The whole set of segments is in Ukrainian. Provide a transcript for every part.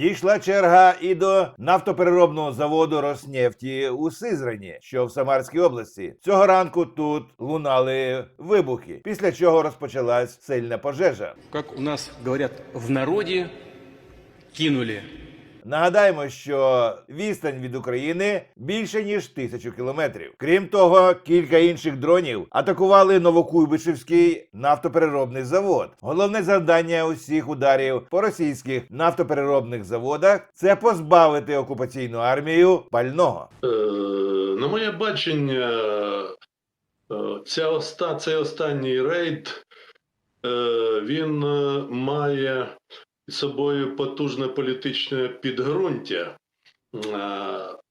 Дійшла черга і до нафтопереробного заводу Роснефті у Сизрані, що в Самарській області. Цього ранку тут лунали вибухи, після чого розпочалась сильна пожежа. Як у нас говорять в народі, кинули. Нагадаємо, що відстань від України більше ніж тисячу кілометрів. Крім того, кілька інших дронів атакували Новокуйбишевський нафтопереробний завод. Головне завдання усіх ударів по російських нафтопереробних заводах це позбавити окупаційну армію пального. Е, На моє бачення, е, ця оста, цей останній рейд е, він має собою потужне політичне підґрунтя е,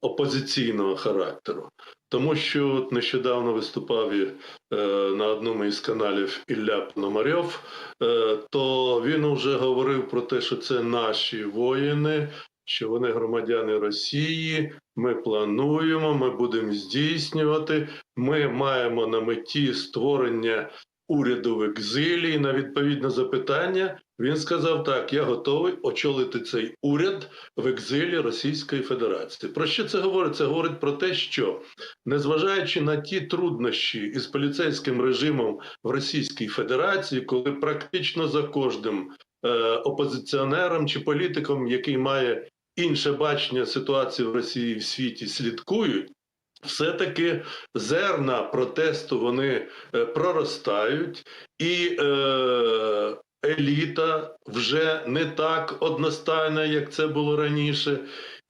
опозиційного характеру. Тому що от нещодавно виступав і, е, на одному із каналів Ілля Пономарьов, е, то він вже говорив про те, що це наші воїни, що вони громадяни Росії, ми плануємо, ми будемо здійснювати. Ми маємо на меті створення уряду в екзилі. На відповідне запитання він сказав: так, я готовий очолити цей уряд в екзилі Російської Федерації. Про що це говорить? Це говорить про те, що незважаючи на ті труднощі із поліцейським режимом в Російській Федерації, коли практично за кожним е, опозиціонером чи політиком, який має інше бачення ситуації в Росії і в світі, слідкують. Все-таки зерна протесту вони е, проростають, і е, еліта вже не так одностайна, як це було раніше.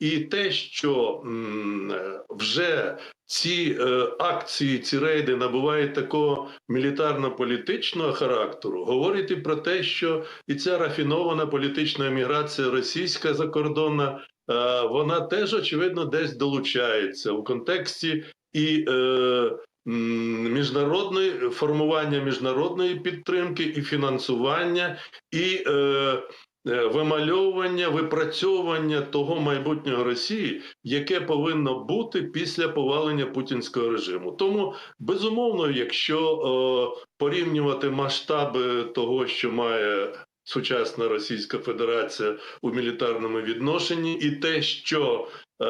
І те, що е, вже ці е, акції, ці рейди набувають такого мілітарно-політичного характеру, говорить і про те, що і ця рафінована політична еміграція російська закордонна, вона теж очевидно десь долучається у контексті і е, міжнародної формування міжнародної підтримки, і фінансування, і е, е, вимальовування, випрацьовування того майбутнього Росії, яке повинно бути після повалення путінського режиму. Тому безумовно, якщо е, порівнювати масштаби того, що має сучасна Російська Федерація у мілітарному відношенні, і те, що е,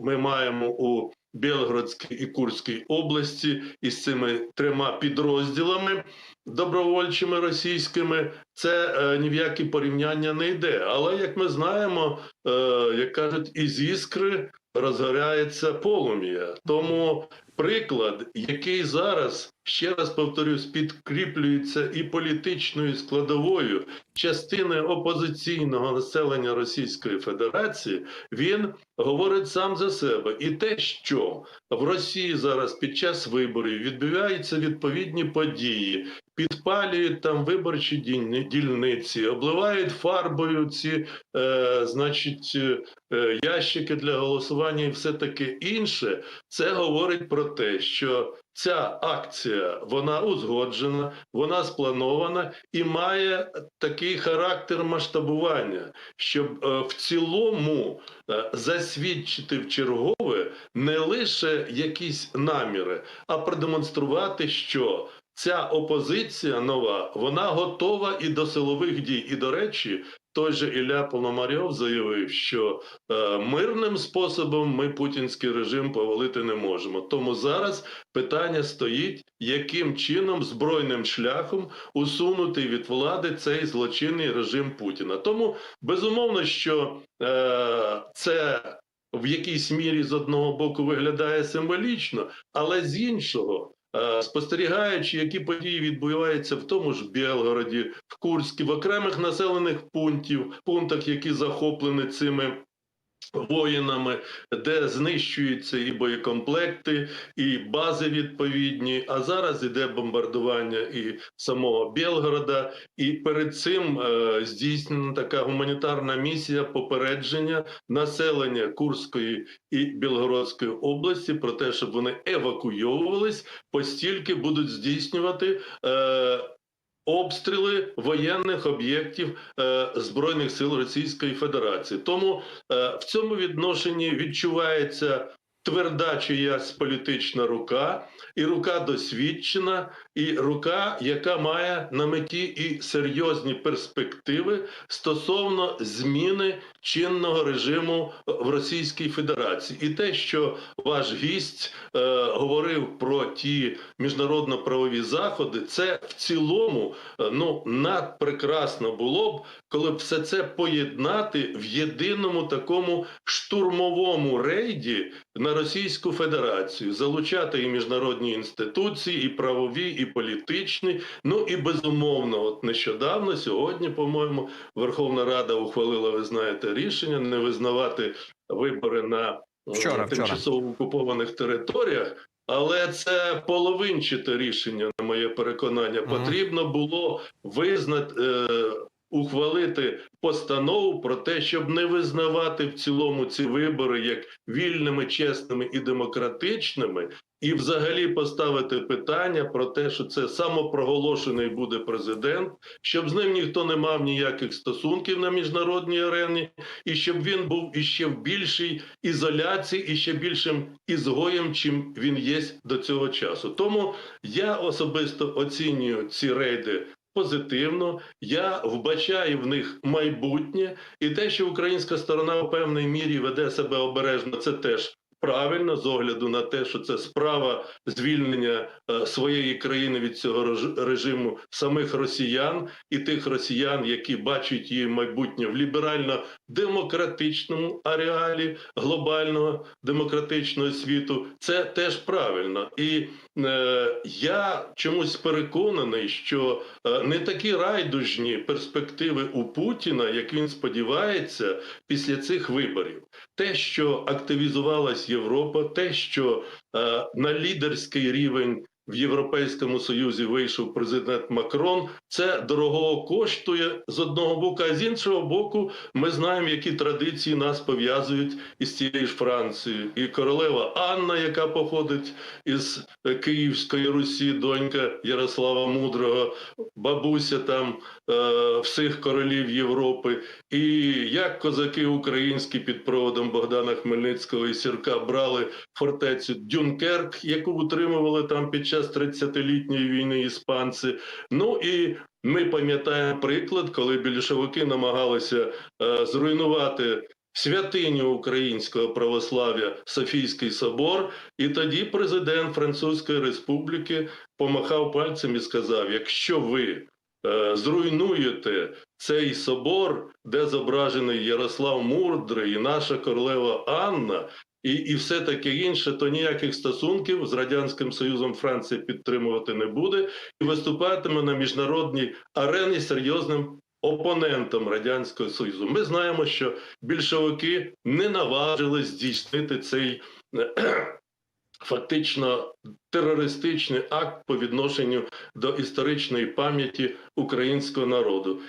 ми маємо у Білгородській і Курській області із цими трьома підрозділами добровольчими російськими, це е, ні в які порівняння не йде. Але як ми знаємо, е, як кажуть, із іскри розгоряється полум'я. Тому приклад, який зараз ще раз повторюсь, підкріплюється і політичною складовою частини опозиційного населення Російської Федерації, він говорить сам за себе. І те, що в Росії зараз під час виборів відбуваються відповідні події, підпалюють там виборчі дільниці, обливають фарбою ці, е, значить, е, ящики для голосування і все таке інше. Це говорить про те, що ця акція вона узгоджена, вона спланована і має такий характер масштабування, щоб е, в цілому е, засвідчити в чергове не лише якісь наміри, а продемонструвати, що ця опозиція нова вона готова і до силових дій. І до речі, той же Ілля Пономарьов заявив, що е, мирним способом ми путінський режим повалити не можемо. Тому зараз питання стоїть, яким чином збройним шляхом усунути від влади цей злочинний режим Путіна. Тому безумовно, що е, це в якійсь мірі з одного боку виглядає символічно, але з іншого. Е, Спостерігаючи, які події відбуваються в тому ж Білгороді, в Курській, в окремих населених пунктів, пунктах, які захоплені цими воїнами, де знищуються і боєкомплекти, і бази відповідні. А зараз іде бомбардування і самого Білгорода. І перед цим е, здійснена така гуманітарна місія попередження населення Курської і Білгородської області про те, щоб вони евакуйовувались, постільки будуть здійснювати. Е, Обстріли воєнних об'єктів е, збройних сил Російської Федерації, тому е, в цьому відношенні відчувається тверда чиясь політична рука, і рука досвідчена, і рука, яка має на меті і серйозні перспективи стосовно зміни чинного режиму в Російській Федерації. І те, що ваш гість е, говорив про ті міжнародно-правові заходи, це в цілому е, ну надпрекрасно було б, коли б все це поєднати в єдиному такому штурмовому рейді на Російську Федерацію, залучати і міжнародні інституції, і правові, і політичні. Ну і безумовно, от нещодавно, сьогодні, по-моєму, Верховна Рада ухвалила, ви знаєте, рішення не визнавати вибори на е, Вчора, вчора. тимчасово окупованих територіях. Але це половинчате рішення, на моє переконання. Потрібно було визнати, е, ухвалити постанову про те, щоб не визнавати в цілому ці вибори як вільними, чесними і демократичними, і взагалі поставити питання про те, що це самопроголошений буде президент, щоб з ним ніхто не мав ніяких стосунків на міжнародній арені, і щоб він був іще в більшій ізоляції і ще більшим ізгоєм, чим він є до цього часу. Тому я особисто оцінюю ці рейди. Позитивно, я вбачаю в них майбутнє, і те, що українська сторона в певній мірі веде себе обережно, це теж правильно з огляду на те, що це справа звільнення е, своєї країни від цього режиму самих росіян і тих росіян, які бачать її майбутнє в ліберально-демократичному ареалі глобального демократичного світу. Це теж правильно. І е, я чомусь переконаний, що е, не такі райдужні перспективи у Путіна, як він сподівається, після цих виборів. Те, що активізувалась Європа, те, що е, на лідерський рівень в Європейському Союзі вийшов президент Макрон, це дорогого коштує з одного боку, а з іншого боку, ми знаємо, які традиції нас пов'язують із цією ж Францією. І королева Анна, яка походить із Київської Русі, донька Ярослава Мудрого, бабуся там е, всіх королів Європи, і як козаки українські під проводом Богдана Хмельницького і Сірка брали фортецю Дюнкерк, яку утримували там під час 30-літньої війни іспанці. Ну і ми пам'ятаємо приклад, коли більшовики намагалися е, зруйнувати. Святиню українського православ'я Софійський собор, і тоді президент Французької Республіки помахав пальцем і сказав: якщо ви е, зруйнуєте цей собор, де зображений Ярослав Мудрий і наша королева Анна, і, і все таке інше, то ніяких стосунків з радянським союзом Франція підтримувати не буде і виступатиме на міжнародній арені серйозним опонентом радянського союзу. Ми знаємо, що більшовики не наважили здійснити цей. е, Фактично терористичний акт по відношенню до історичної пам'яті українського народу,